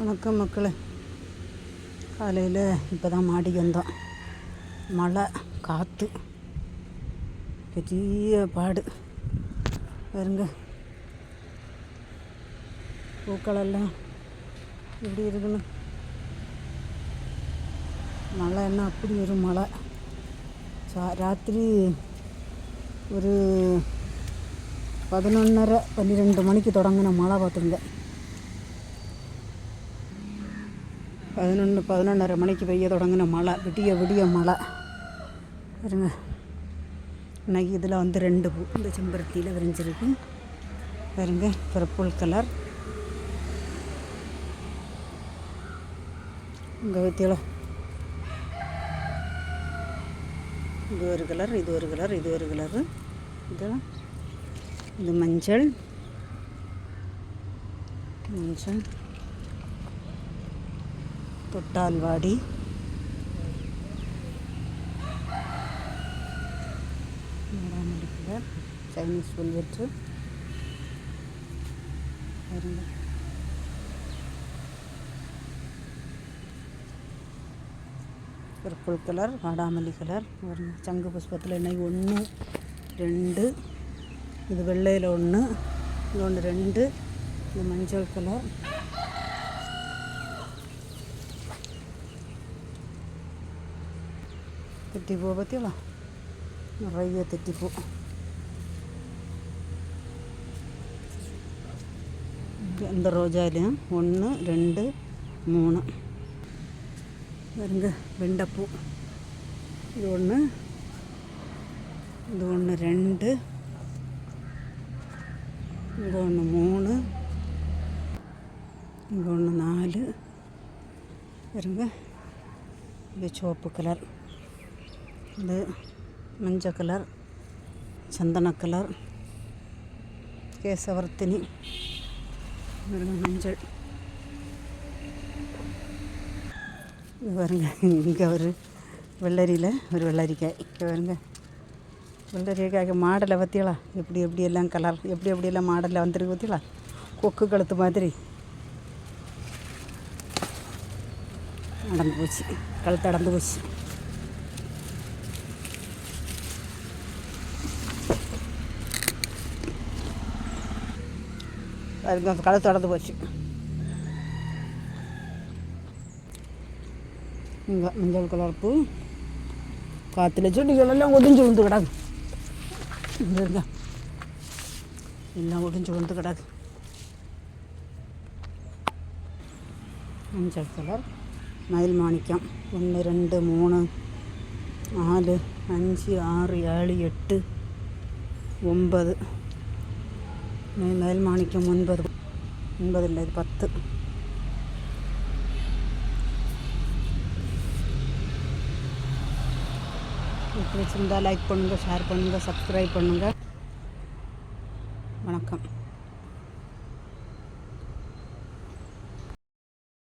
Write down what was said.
வணக்கம் மக்களே. காலையில் இப்போ தான் மாடிக்கு வந்தோம். மழை காற்று பெரிய பாடு. பாருங்க. பூக்களெல்லாம் எப்படி இருக்குன்னு. மழை என்ன அப்படி ஒரு மழை? சா ராத்திரி ஒரு பதினொன்னரை பன்னிரெண்டு மணிக்கு தொடங்கின மழை பார்த்துருந்தேன். பதினொன்று பதினொன்றரை மணிக்கு பெய்ய தொடங்கின மழை விடிய விடிய மழை. இருங்க இன்றைக்கி இதில் வந்து ரெண்டு பூ இந்த செம்பருத்தியில் விரிஞ்சிருக்கு. பாருங்க பர்பிள் கலர். இங்கே வைத்தியலோ இது ஒரு கலர் இது ஒரு கலர் இது ஒரு கலரு. இதெல்லாம் இது மஞ்சள். மஞ்சள். தொட்டால்வாடி நாடாமல்லி சைனீஸ் புல்வெற்று பாருங்க பர்பிள் கலர் வாடாமல்லி கலர் ஒரு சங்கு புஷ்பத்தில் இன்னைக்கு ஒன்று ரெண்டு. இது வெள்ளையில் ஒன்று இது ஒன்று ரெண்டு. இது மஞ்சள் கலர் தெட்டிப்பூ பற்றியலா நிறைய தெட்டிப்பூ இந்த ரோஜாலையும் ஒன்று ரெண்டு மூணு பாருங்க வெண்டைப்பூ இது ஒன்று இது ஒன்று ரெண்டு இது ஒன்று மூணு இங்கே ஒன்று நாலு பாருங்க இது சிவப்பு கலர் இது மஞ்சள் கலர் சந்தன கலர் கேசவர்த்தினி மஞ்சள். இது பாருங்க இங்கே ஒரு வெள்ளரியில் ஒரு வெள்ளரிக்காய். இங்கே பாருங்க வெள்ளரிக்காய்க்கு மாடலை பற்றியலா எப்படி எப்படி எல்லாம் கலர் எப்படி எப்படி எல்லாம் மாடலில் வந்துருக்கு பற்றியலா கொக்கு கழுத்து மாதிரி. நடந்து போச்சு கழுத்து அடந்து போச்சு. அதுக்கு கடை கழுத்து போச்சு. இங்கே மஞ்சள் கலர் பூ. காற்றுல செடிகள் எல்லாம் ஒடிஞ்சு விழுந்து கிடக்கு. இங்கே இருங்க எல்லாம் ஒடிஞ்சு விழுந்து கிடக்கு. மஞ்சள் கலர் மயில் மாணிக்கம். ஒன்று ரெண்டு மூணு நாலு அஞ்சு ஆறு ஏழு எட்டு ஒன்பது. மே- மயில் மாணிக்கம் ஒன்பது. ஒன்பது இல்லை இது பத்து. பிடிச்சிருந்தா லைக் பண்ணுங்கள் ஷேர் பண்ணுங்கள் சப்ஸ்கிரைப் பண்ணுங்கள் வணக்கம்.